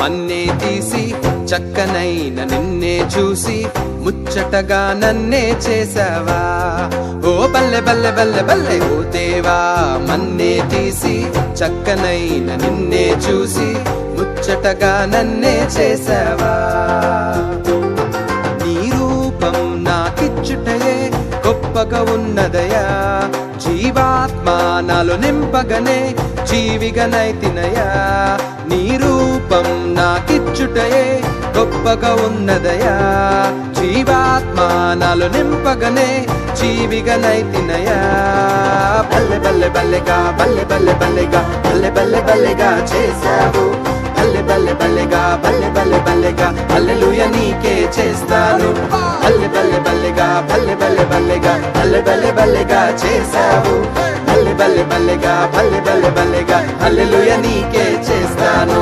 మన్నే తీసి చక్కనైన నిన్నే చూసి ముచ్చటగా నన్నే చేసావా? ఓ బల్లె బల్లె బల్లె బల్లె ఓ దేవా మన్నే తీసి చక్కనైన నిన్నే చూసి ముచ్చటగా నన్నే చేసావా? నీ రూపం నాకిచ్చుటయే గొప్పగా ఉన్నదయా? జీవాత్మ నాలో నింపగనే జీవిగనైతినయా నీ రూపం నాకిచ్చుటయే గొప్పగా ఉన్నదయా జీవాత్మానాలు నింపగనే జీవిగనైతినయా బల్లె బల్లె బల్లెగా బల్లె బల్లె బల్లెగా బల్లె బల్లె బల్లెగా చేశావు బల్లె బల్లె బల్లెగా బల్లె బల్లె బల్లెగా అల్లెలుయ నీకే చేస్తాను బల్లె బల్లె బల్లెగా బల్లె బల్లె బల్లెగా బల్లె బల్లె బల్లెగా చేశావు బల్లె బల్లె బల్లెగా బల్లె బల్లె బల్లెగా అల్లెలుయ నీకే చేస్తాను